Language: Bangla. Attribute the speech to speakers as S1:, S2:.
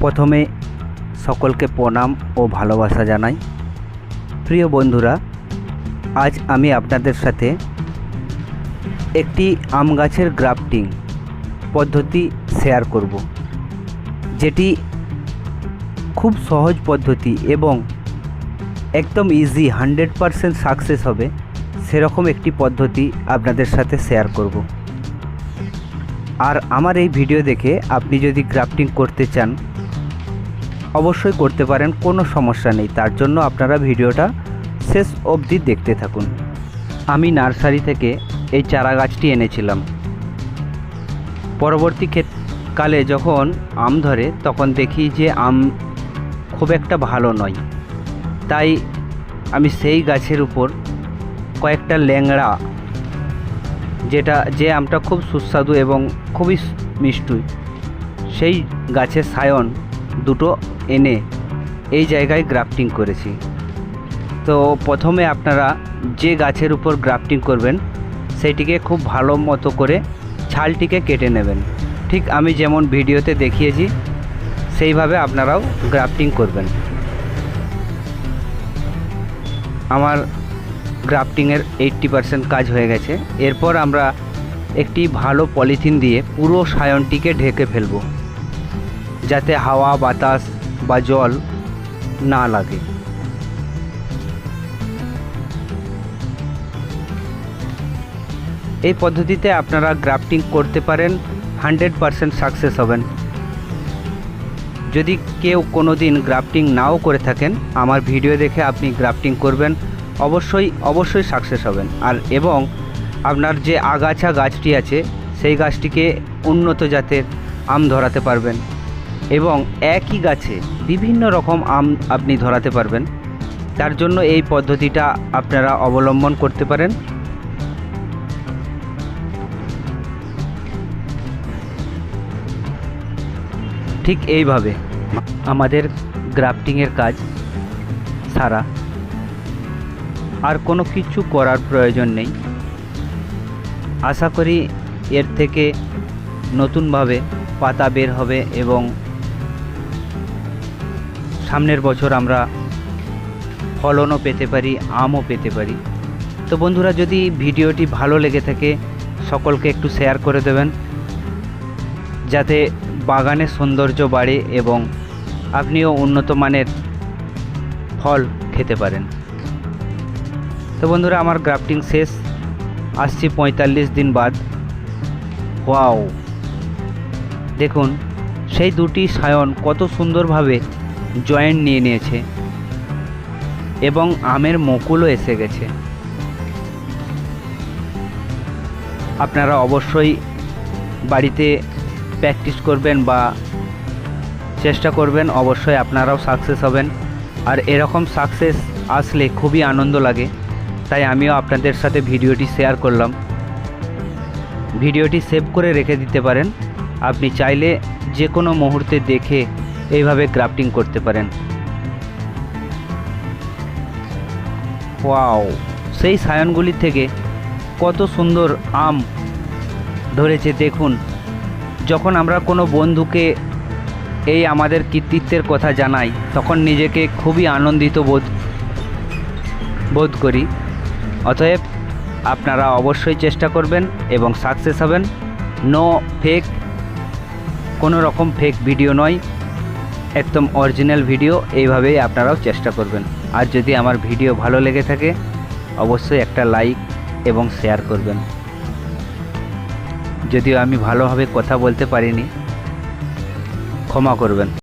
S1: প্রথমে সকলকে প্রণাম ও ভালোবাসা জানাই। প্রিয় বন্ধুরা, আজ আমি আপনাদের সাথে একটি আম গাছের গ্রাফটিং পদ্ধতি শেয়ার করব, যেটি খুব সহজ পদ্ধতি এবং একদম ইজি হান্ড্রেড পারসেন্ট সাকসেস হবে, সেরকম একটি পদ্ধতি আপনাদের সাথে শেয়ার করব। আর আমার এই ভিডিও দেখে আপনি যদি গ্রাফটিং করতে চান অবশ্যই করতে পারেন, কোনো সমস্যা নেই। তার জন্য আপনারা ভিডিওটা শেষ অবধি দেখতে থাকুন। আমি নার্সারি থেকে এই চারা গাছটি এনেছিলাম। পরবর্তী কালে যখন আম ধরে, তখন দেখি যে আম খুব একটা ভালো নয়। তাই আমি সেই গাছের উপর কয়েকটা ল্যাংড়া, যেটা যে আমটা খুব সুস্বাদু এবং খুবই মিষ্টি, সেই গাছের সায়ন দুটো এনে এই জায়গায় গ্রাফটিং করেছি। তো প্রথমে আপনারা যে গাছের উপর গ্রাফটিং করবেন, সেটিকে খুব ভালো মতো করে ছালটিকে কেটে নেবেন। ঠিক আমি যেমন ভিডিওতে দেখিয়েছি, সেইভাবে আপনারাও গ্রাফটিং করবেন। আমার গ্রাফটিংয়ের এইট্টি পারসেন্ট কাজ হয়ে গেছে। এরপর আমরা একটি ভালো পলিথিন দিয়ে পুরো সায়নটিকে ঢেকে ফেলব। যাতে হাওয়া, বাতাস বা জল না লাগে। এই পদ্ধতিতে আপনারা গ্রাফটিং করতে পারেন, হান্ড্রেড পারসেন্ট সাকসেস হবেন। যদি কেউ কোনো দিন গ্রাফটিং নাও করে থাকেন, আমার ভিডিও দেখে আপনি গ্রাফটিং করবেন, অবশ্যই অবশ্যই সাকসেস হবেন। আর এবং আপনার যে আগাছা গাছটি আছে, সেই গাছটিকে উন্নত জাতের আম ধরাতে পারবেন। এবং একই গাছে বিভিন্ন রকম আম আপনি ধরাতে পারবেন। তার জন্য এই পদ্ধতিটা আপনারা অবলম্বন করতে পারেন। ঠিক এইভাবে আমাদের গ্রাফটিংয়ের কাজ সারা। আর কোনো কিছু করার প্রয়োজন নেই। আশা করি এর থেকে নতুনভাবে পাতা বের হবে এবং সামনের বছর আমরা ফলনও পেতে পারি, আমও পেতে পারি। তো বন্ধুরা, যদি ভিডিওটি ভালো লেগে থাকে, সকলকে একটু শেয়ার করে দেবেন, যাতে বাগানের সৌন্দর্য বাড়ে এবং আপনিও উন্নত মানের ফল খেতে পারেন। তো বন্ধুরা, আমার গ্রাফটিং শেষ, আসছি পঁয়তাল্লিশ দিন বাদ। ওয়াও দেখুন, সেই দুটি সায়ন কত সুন্দরভাবে জয়েন্ট নিয়ে নিয়েছে এবং আমের মুকুলও এসে গেছে। আপনারা অবশ্যই বাড়িতে প্র্যাকটিস করবেন বা চেষ্টা করবেন, অবশ্যই আপনারাও সাকসেস হবেন। আর এরকম সাকসেস আসলে খুবই আনন্দ লাগে, তাই আমিও আপনাদের সাথে ভিডিওটি শেয়ার করলাম। ভিডিওটি সেভ করে রেখে দিতে পারেন। আপনি চাইলে যে কোনো মুহূর্তে দেখে এইভাবে গ্রাফটিং করতে পারেন। ওয়াও সেই সায়নগুলি থেকে কত সুন্দর আম ধরেছে দেখুন। যখন আমরা কোনো বন্ধুকে এই আমাদের কৃতিত্বের কথা জানাই তখন নিজেকে খুবই আনন্দিত বোধ বোধ করি। অতএব আপনারা অবশ্যই চেষ্টা করবেন এবং সাকসেস হবেন। নো ফেক কোনো রকম ফেক ভিডিও নয়। একদম অরিজিনাল ভিডিও এইভাবেই আপনারাও চেষ্টা করবেন। আর যদি আমার ভিডিও ভালো লেগে থাকে, অবশ্যই একটা লাইক এবং শেয়ার করবেন। যদিও আমি ভালোভাবে কথা বলতে পারিনি, ক্ষমা করবেন।